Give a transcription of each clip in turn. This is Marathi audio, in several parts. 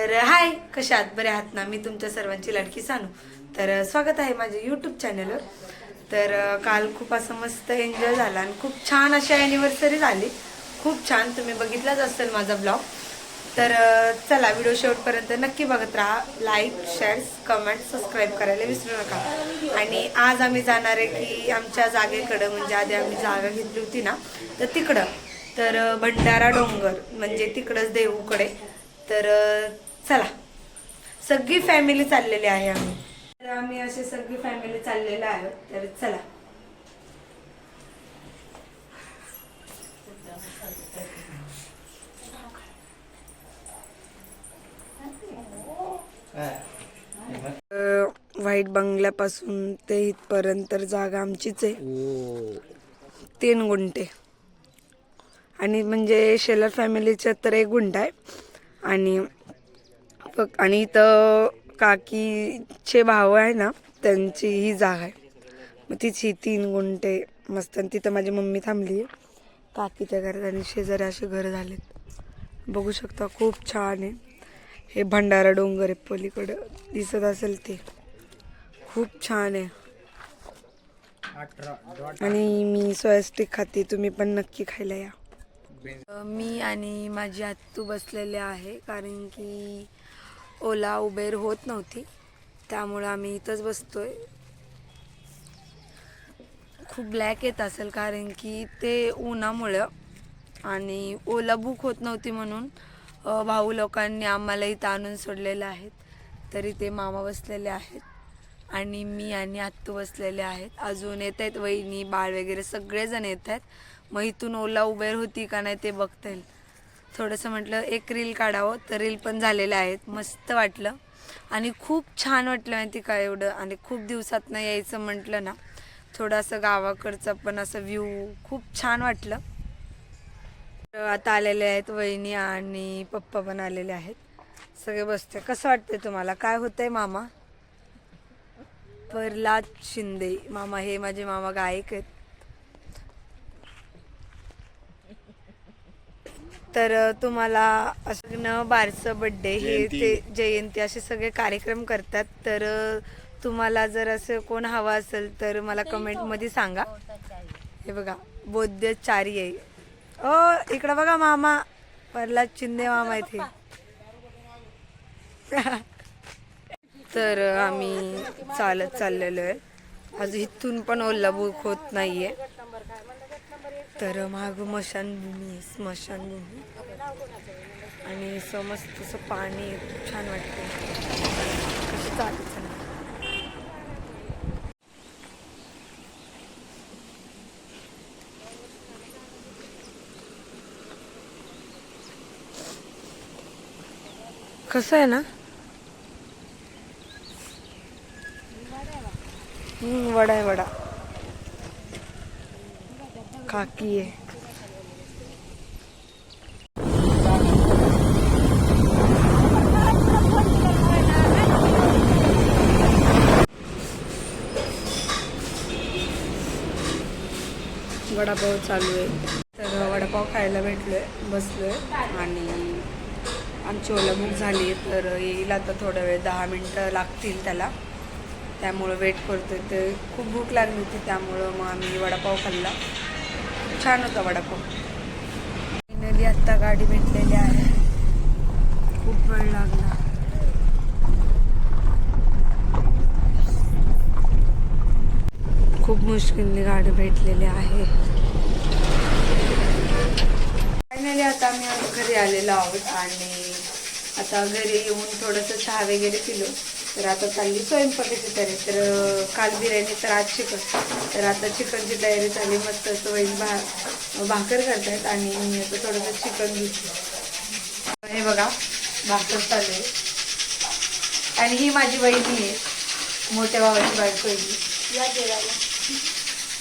तर हाय कशा आहात? बरे आहात ना? मी तुमच्या सर्वांची लाडकी सानू. तर स्वागत आहे माझ्या यूट्यूब चॅनलवर तर काल खूप असं मस्त एन्जॉय झाला आणि खूप छान अशी ॲनिव्हर्सरी झाली. खूप छान तुम्ही बघितलाच असेल माझा ब्लॉग तर चला व्हिडिओ शेवटपर्यंत नक्की बघत राहा. लाईक शेअर्स कमेंट सबस्क्राईब करायला विसरू नका. आणि आज आम्ही जाणार आहे की आमच्या जागेकडं म्हणजे आधी आम्ही जागा घेतली होती ना तर तिकडं. तर भंडारा डोंगर म्हणजे तिकडंच देऊकडे. तर चला. सगळी फॅमिली चाललेली आहे आम्ही. तर आम्ही असे सगळी फॅमिली चाललेलो आहोत तर चला. व्हाईट बंगल्यापासून ते इथपर्यंत तर जागा आमचीच आहे. तीन गुंठे. आणि म्हणजे शेलर फॅमिलीच्या तर एक गुंठा आहे. आणि आणि इथं काकीचे भाऊ आहे ना त्यांची ही जागा आहे. मग तिची तीन गुंठे मस्त आणि तिथं माझी मम्मी थांबली आहे. काकीच्या घरात आणि शेजारी असे घर झालेत. बघू शकता खूप छान आहे. हे भंडारा डोंगर आहे पलीकडं दिसत असेल ते. खूप छान आहे. आणि मी सोयास्टिक खाते तुम्ही पण नक्की खायला या. मी आणि माझी आत्तू बसलेले आहे कारण की ओला उबेर होत नव्हती. त्यामुळं आम्ही इथंच बसतो आहे खूप ब्लॅक येत असेल कारण की ते उन्हामुळं आणि ओला बुक होत नव्हती म्हणून भाऊ लोकांनी आम्हाला इथं आणून सोडलेलं आहेत. तरी ते मामा बसलेले आहेत आणि मी आणि आत्तू बसलेले आहेत. अजून येत आहेत वहिनी बाळ वगैरे सगळेजण येत आहेत. मग इथून ओला उबेर होती का नाही ते बघता येईल. थोडंसं म्हटलं एक रील काढावं. तर रील पण झालेले आहेत. मस्त वाटलं. आणि खूप छान वाटलं माहिती का एवढं. आणि खूप दिवसात यायचं म्हटलं ना थोडंसं गावाकडचं पण असं व्ह्यू खूप छान वाटलं. तर आता आलेले आहेत वहिनी आणि पप्पा पण आलेले आहेत. सगळे बसते कसं वाटतंय तुम्हाला? काय होतंय मामा? प्रल्हाद शिंदे. मामा हे माझे मामा गायक आहेत. तर तुम्हाला असं बारसं बड्डे हे ते जयंती असे सगळे कार्यक्रम करतात. तर तुम्हाला जर असं कोण हवं असेल तर मला कमेंटमध्ये सांगा. हे बघा बौद्धचारी आहे. ओ इकडं बघा मामा. प्रल्हाद शिंदे मामा इथे. तर अ, आम्ही चालत चाललेलो आहे. अजून इथून पण ओला बुक होत नाहीये. तर माग स्मशानभूमी आहे, स्मशानभूमी. आणि असं असं पाणी खूप छान वाटतं कसं चालत कसं आहे ना? वडा आहे वडा. काकी आहे. वडापाव चालू आहे. तर वडापाव खायला भेटलोय बसलोय. आणि आमची ओला बुक झाली तर येईल आता थोडा वेळ दहा मिनटं लागतील त्याला. त्यामुळं वेट करतोय. ते खूप भूक लागली होती त्यामुळं मग आम्ही वडापाव खाल्ला. छान होता वडापाव. फायनली आत्ता गाडी भेटलेली आहे. खूप वेळ लागला. खूप मुश्किलने गाडी भेटलेली आहे. फायनली आता आम्ही घरी आलेलो आहोत आणि आता घरी येऊन थोडंसं चहा वगैरे पिलो. तर आता चालली स्वयंपाकाची तयारी. तर काल बिर्याणी तर आज चिकन तर आता चिकनची तयारी झाली मस्त असं वैन भा भाकर करतायत आणि मी आता थोडंसं चिकन घेतलं हे बघा भाकर चालू आहे. आणि ही माझी वहिनी आहे मोठ्या भावाची बायको आहे.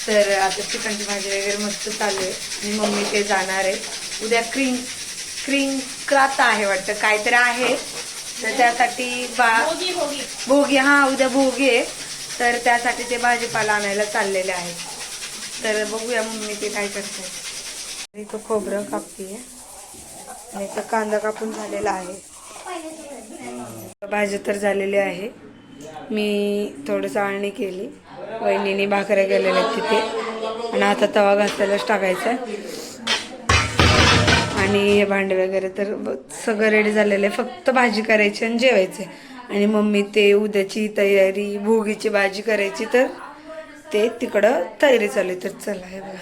तर आता चिकनची भाजी वगैरे मस्त चालू आहे. आणि मम्मी ते जाणार आहे. उद्या क्रीम क्रीम क्रात आहे वाटतं. काहीतरी आहे. त्यासाठी बा भोगी हा उद्या भोगी आहे. तर त्यासाठी ते भाजीपाला आणायला चाललेले आहेत. तर बघूया मम्मी ते काय करते. इथं खोबरं कापतीये. आणि इथं कांदा कापून झालेला आहे. भाजी तर झालेली आहे. मी थोडंसं आळणी केली. वहिनीने भाकऱ्या गेलेल्या तिथे. आणि आता तवा घासायलाच टाकायचा आहे आणि हे भांडे वगैरे तर सगळं रेडी झालेलं आहे. फक्त भाजी करायची आणि जेवायचे आणि मम्मी ते उद्याची तयारी भोगीची भाजी करायची तर ते तिकडं तयारी चालू आहे. तर चला हे बघा.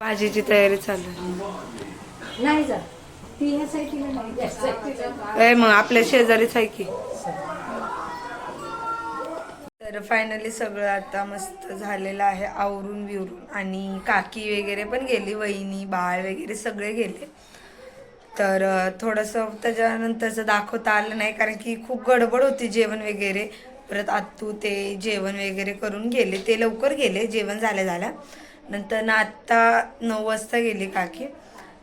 भाजीची तयारी चालू आहे. मग आपल्या शेजारीच आहे की? तर फायनली सगळं आता मस्त झालेलं आहे आवरून बिवरून. आणि काकी वगैरे पण गेली वहिनी बाळ वगैरे सगळे गेले. तर थोडंसं त्याच्यानंतरचं दाखवता आलं नाही कारण की खूप गडबड होती जेवण वगैरे. परत आत्तू ते जेवण वगैरे करून गेले ते लवकर गेले जेवण झाल्या झाल्या. नंतर ना आत्ता नऊ वाजता गेली काकी.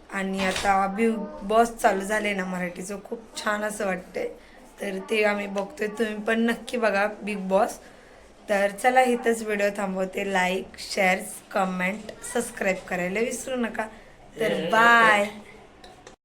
आणि आता बिग बॉस चालू झाले ना मराठीचं खूप छान असं वाटतंय. तर ते आम्ही बघतोय तुम्ही पण नक्की बघा बिग बॉस. तर चला इथंच व्हिडिओ थांबवते. लाईक शेअर कमेंट सबस्क्राईब करायला विसरू नका. तर बाय